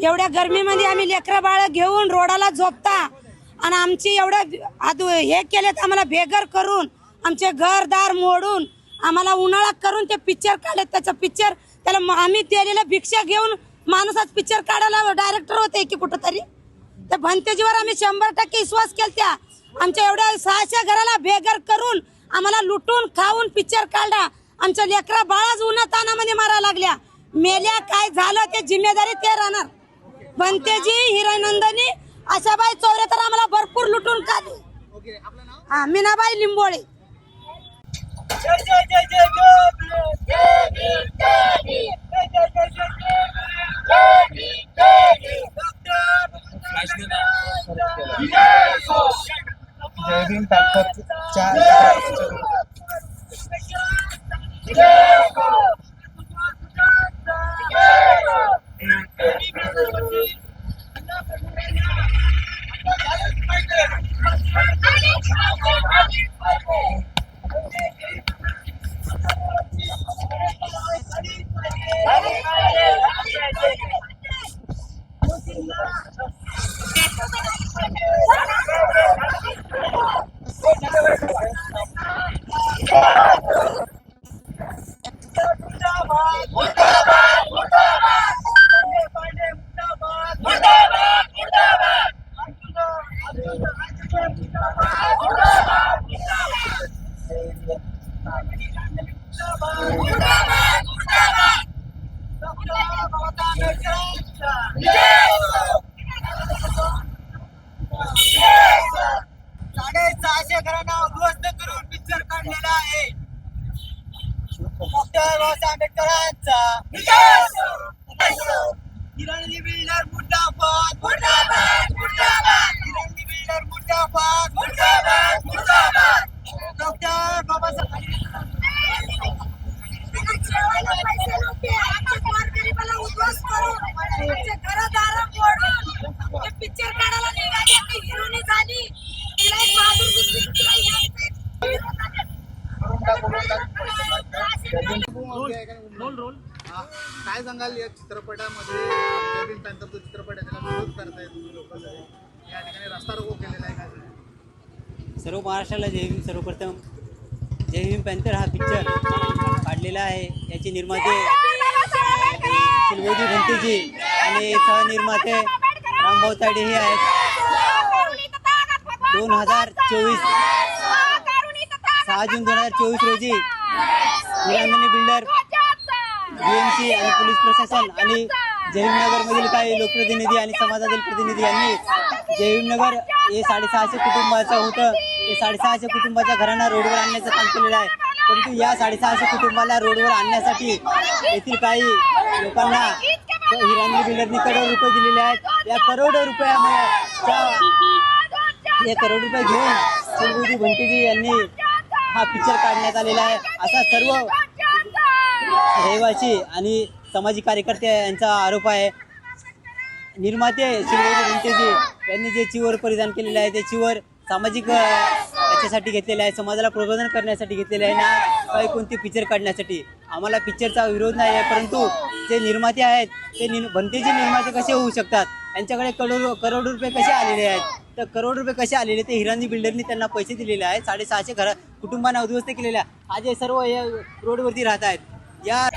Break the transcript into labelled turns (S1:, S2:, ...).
S1: एवढ्या गरमीमध्ये आम्ही लेकरं बाळ घेऊन रोडाला झोपता. आणि आमची एवढं आदू हे केलेत आम्हाला बेघर करून आमचे घरदार मोडून आम्हाला उन्हाळा करून ते पिक्चर काढलेत. त्याचं पिक्चर त्याला आम्ही दिलेलं भिक्षा घेऊन माणूसाच पिक्चर काढायला डायरेक्टर होते की कुठं तरी त्या भंतेजीवर आम्ही शंभर टक्के विश्वास केला आमच्या एवढ्या सहाशे घराला बेघर करून आम्हाला लुटून खाऊन पिक्चर काढला आमच्या लेकरा बाळाच उन्हा तानामध्ये मारायला लागल्या. मेल्या काय झालं ते जिम्मेदारी ते राहणार. भंतेजी हिरानंदनी आशाबाई चौरे तर आम्हाला भरपूर लुटून खाली
S2: ओके आपलं नाव
S1: हा मीनाबाई लिंबोळे
S2: जय जय जय जय जय
S3: जय Bhim पॅन्थरच्या I'm gonna make you Yeah.
S2: साडेसहाशे घरांना उद्ध्वस्त करून पिक्चर काढलेला आहे डॉक्टर बाबासाहेब आंबेडकरांचा हिरणी बिल्डर मुर्दाबाद मुर्दाबाद मुर्दाबाद. हिरणी बिल्डर मुर्दाबाद मुर्दाबाद मुर्दाबाद डॉक्टर बाबासाहेब
S1: पिक्चर काढायला निघाली. आणि हिरोनी झाली. तिला एक बहादूर
S2: काय सांगाल या चित्रपटामध्ये? भीम पॅन्थर जो चित्रपट आहे त्याला विरोध करतायत तुम्ही लोक या ठिकाणी रस्ता रोको केलेला आहे काय?
S4: सर्व महाराष्ट्राला जय भीम सर्वप्रथम जय भीम पॅन्थर हा पिक्चर काढलेला आहे. याचे निर्माते शिलगोजी भंतेजी आणि सहनिर्माते रामभाऊ ताडे हे आहेत. दोन हजार चोवीस सहा जून दोन हजार चोवीस रोजी हिरांगणी बिल्डर बीएमसी आणि पोलीस प्रशासन आणि जयभीमनगरमधील काही लोकप्रतिनिधी आणि समाजातील प्रतिनिधी यांनी जयभीमनगर हे साडेसहाशे कुटुंबाचं होतं. ते साडेसहाशे कुटुंबाच्या घरांना रोडवर आणण्याचं काम केलेलं आहे. परंतु या साडेसहाशे कुटुंबाला रोडवर आणण्यासाठी येथील काही लोकांना हिरानी बिल्डरनी करोड रुपये दिलेले आहेत. या करोड रुपयामुळे या करोड रुपये घेऊन शिवगुरुजी भंटेजी यांनी हा पिक्चर काढण्यात आलेला आहे. असा सर्व रहिवासी आणि सामाजिक कार्यकर्ते यांचा आरोप आहे. निर्माते शिवगुरुजी भंटेजी यांनी जे चिवर परिधान केलेलं आहे ते चिवर सामाजिक याच्यासाठी घेतलेलं आहे समाजाला प्रबोधन करण्यासाठी घेतलेलं आहे ना काही कोणती पिक्चर काढण्यासाठी. आम्हाला पिक्चरचा विरोध नाही आहे परंतु जे निर्माते आहेत ते नि भंतेचे निर्माते कसे होऊ शकतात? यांच्याकडे करोड करोड रुपये कसे आलेले आहेत? तर करोड रुपये कसे आलेले? ते हिरानी बिल्डरनी त्यांना पैसे दिलेले आहेत. साडेसहाशे घरा कुटुंबांना उद्ध्वस्त केलेले आहे. आज हे सर्व हे रोडवरती राहत आहेत. या